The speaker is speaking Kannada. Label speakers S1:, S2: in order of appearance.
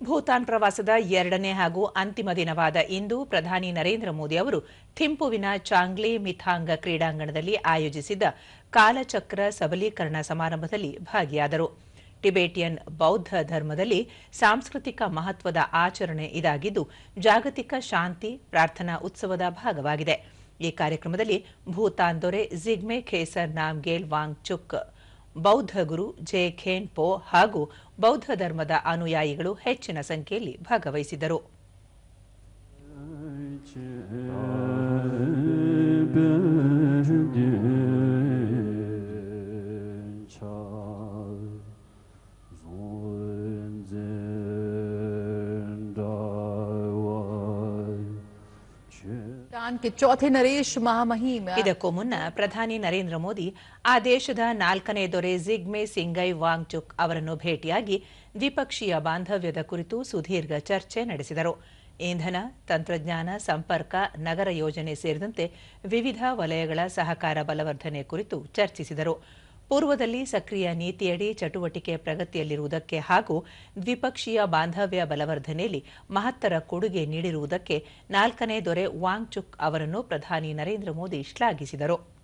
S1: ಭೂತಾನ್ ಪ್ರವಾಸದ ಎರಡನೇ ಹಾಗೂ ಅಂತಿಮ ದಿನವಾದ ಇಂದು ಪ್ರಧಾನಿ ನರೇಂದ್ರ ಮೋದಿ ಅವರು ಥಿಂಪುವಿನ ಚಾಂಗ್ಲಿ ಮಿಥಾಂಗ ಕ್ರೀಡಾಂಗಣದಲ್ಲಿ ಆಯೋಜಿಸಿದ್ದ ಕಾಲಚಕ್ರ ಸಬಲೀಕರಣ ಸಮಾರಂಭದಲ್ಲಿ ಭಾಗಿಯಾದರು. ಟಿಬೇಟಿಯನ್ ಬೌದ್ಧ ಧರ್ಮದಲ್ಲಿ ಸಾಂಸ್ಕೃತಿಕ ಮಹತ್ವದ ಆಚರಣೆ ಇದಾಗಿದ್ದು, ಜಾಗತಿಕ ಶಾಂತಿ ಪ್ರಾರ್ಥನಾ ಉತ್ಸವದ ಭಾಗವಾಗಿದೆ. ಈ ಕಾರ್ಯಕ್ರಮದಲ್ಲಿ ಭೂತಾನ್ ದೊರೆ ಜಿಗ್ಮೆ ಖೇಸರ್ ನಾಮ್ಗೇಲ್ ವಾಂಗ್ಚುಕ್ ಬೌದ್ಧ ಗುರು ಜೆ ಖೇನ್ ಪೋ ಹಾಗೂ ಬೌದ್ಧ ಧರ್ಮದ ಅನುಯಾಯಿಗಳು ಹೆಚ್ಚಿನ ಸಂಖ್ಯೆಯಲ್ಲಿ ಭಾಗವಹಿಸಿದ್ದರು
S2: भूटान के चौथे नरेश महामहिम
S1: ಇದಕ್ಕೂ ಮುನ್ನ ಪ್ರಧಾನಿ ನರೇಂದ್ರ ಮೋದಿ ಆ ದೇಶದ ನಾಲ್ಕನೇ ದೊರೆ ಜಿಗ್ಮೆ ಸಿಂಗೈ ವಾಂಗ್ಚುಕ್ ಅವರನ್ನು ಭೇಟಿಯಾಗಿ ದ್ವಿಪಕ್ಷೀಯ ಬಾಂಧವ್ಯದ ಕುರಿತು ಸುದೀರ್ಘ ಚರ್ಚೆ ನಡೆಸಿದರು ಇಂಧನ ತಂತ್ರಜ್ಞಾನ ಸಂಪರ್ಕ ನಗರ ಯೋಜನೆ ಸೇರಿದಂತೆ ವಿವಿಧ ವಲಯಗಳ ಸಹಕಾರ ಬಲವರ್ಧನೆ ಕುರಿತು ಚರ್ಚಿಸಿದರು ಪೂರ್ವದಲ್ಲಿ ಸಕ್ರಿಯ ನೀತಿಯಡಿ ಚಟುವಟಿಕೆ ಪ್ರಗತಿಯಲ್ಲಿರುವುದಕ್ಕೆ ಹಾಗೂ ದ್ವಿಪಕ್ಷೀಯ ಬಾಂಧವ್ಯ ಬಲವರ್ಧನೆಯಲ್ಲಿ ಮಹತ್ತರ ಕೊಡುಗೆ ನೀಡಿರುವುದಕ್ಕೆ ನಾಲ್ಕನೇ ದೊರೆ ವಾಂಗ್ಚುಕ್ ಅವರನ್ನು ಪ್ರಧಾನಿ ನರೇಂದ್ರ ಮೋದಿ ಶ್ಲಾಘಿಸಿದರು.